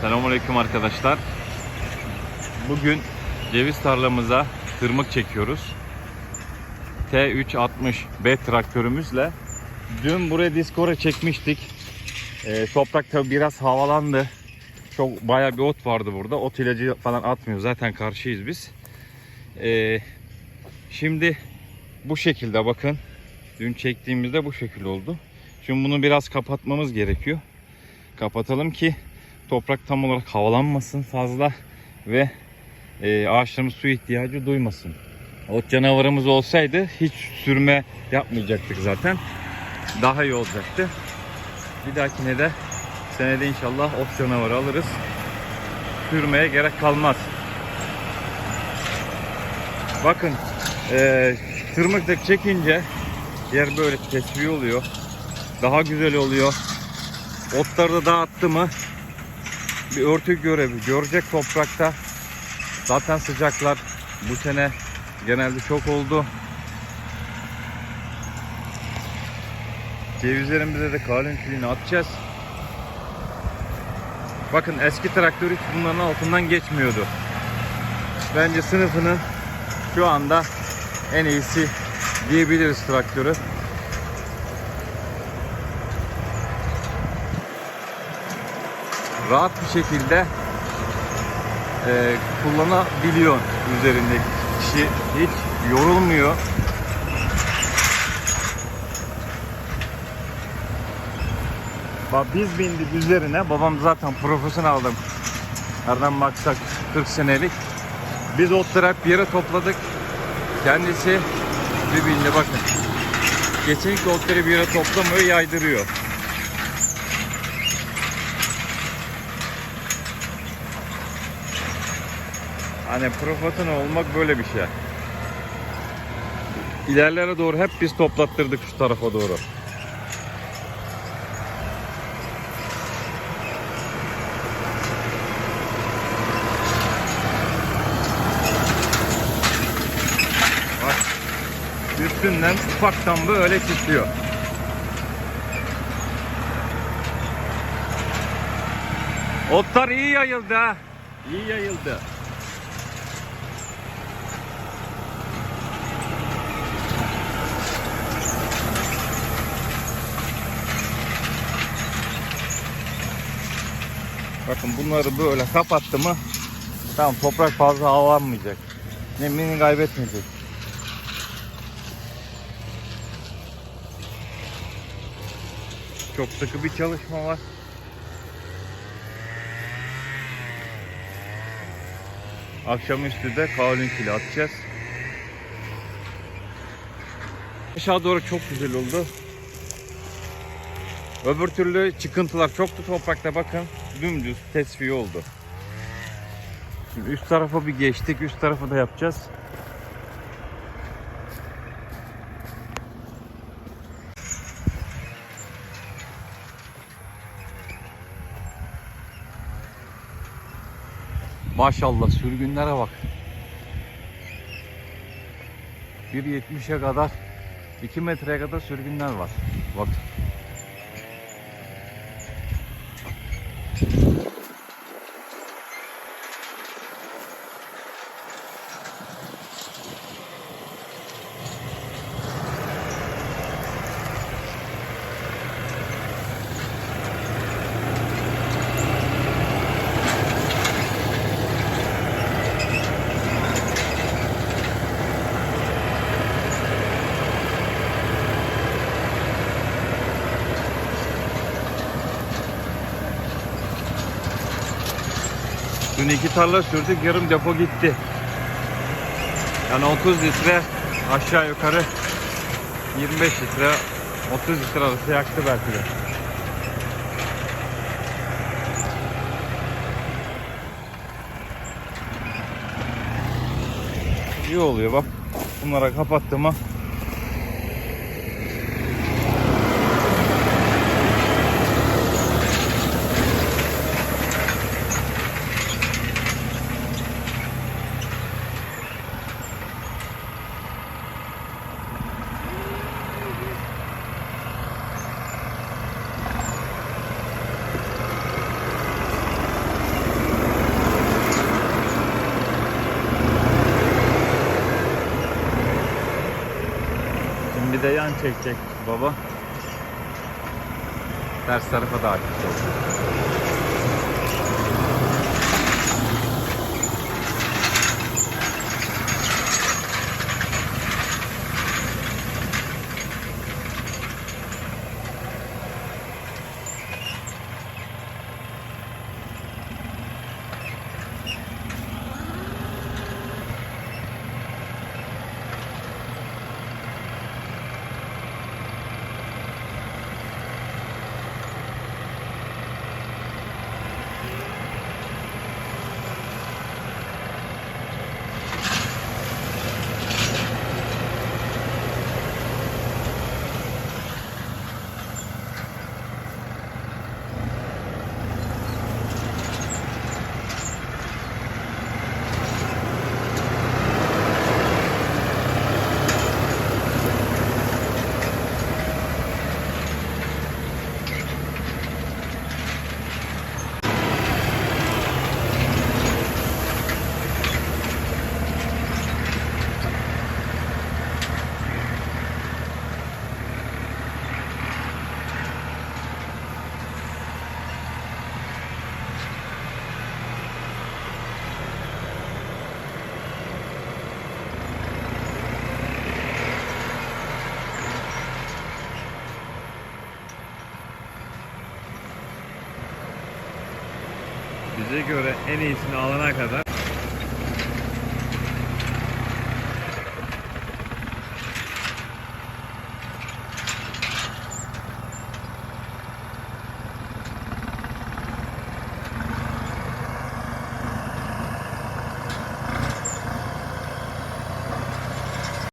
Selamünaleyküm arkadaşlar. Bugün ceviz tarlamıza tırmık çekiyoruz. T360B traktörümüzle. Dün buraya diskora çekmiştik. Ee, toprak tabi biraz havalandı. Çok bayağı bir ot vardı burada. Ot ilacı falan atmıyor. Zaten karşıyız biz. Ee, şimdi bu şekilde bakın. Dün çektiğimizde bu şekilde oldu. Şimdi bunu biraz kapatmamız gerekiyor. Kapatalım ki toprak tam olarak havalanmasın fazla ve e, ağaçlarımız su ihtiyacı duymasın. Ot canavarımız olsaydı hiç sürme yapmayacaktık zaten. Daha iyi olacaktı. Bir dahakine de senede inşallah ot canavarı alırız. Sürmeye gerek kalmaz. Bakın e, tırmıkla çekince yer böyle tesviye oluyor. Daha güzel oluyor. Otları da dağıttı mı bir örtü görevi görecek toprakta. Zaten sıcaklar bu sene genelde çok oldu. Cevizlerimize de kalın külünü atacağız. Bakın eski traktör hiç bunların altından geçmiyordu. Bence sınıfının şu anda en iyisi diyebiliriz traktörü. Rahat bir şekilde e, kullanabiliyor üzerindeki kişi hiç yorulmuyor. Bak biz bindik üzerine. Babam zaten profesyonel aldım. Nereden baksak 40 senelik. Biz otları hep bir yere topladık. Kendisi bir bindi bakın. Kesinlikle otları bir yere toplamıyor, yaydırıyor. Hani profesyonel olmak böyle bir şey. İlerlere doğru hep biz toplattırdık şu tarafa doğru. Bak. Üstünden ufaktan böyle çıkıyor. Otlar iyi yayıldı ha. İyi yayıldı. Bakın bunları böyle kapattı mı tamam toprak fazla havalanmayacak. Nemini kaybetmeyecek. Çok sıkı bir çalışma var. Akşamüstü de kaolinkili atacağız. Aşağı doğru çok güzel oldu. Öbür türlü çıkıntılar çoktu toprakta bakın. Dümdüz tesviye oldu. Şimdi üst tarafa bir geçtik. Üst tarafı da yapacağız. Maşallah sürgünlere bak. 1.70'e kadar 2 metreye kadar sürgünler var. Bak. Dün iki tarla sürdük, yarım depo gitti. Yani 30 litre aşağı yukarı 25 litre 30 litre arası yaktı belki de. İyi oluyor bak. Bunlara kapattım Bir de yan çekecek baba. Ters tarafa da aktif. Bize göre en iyisini alana kadar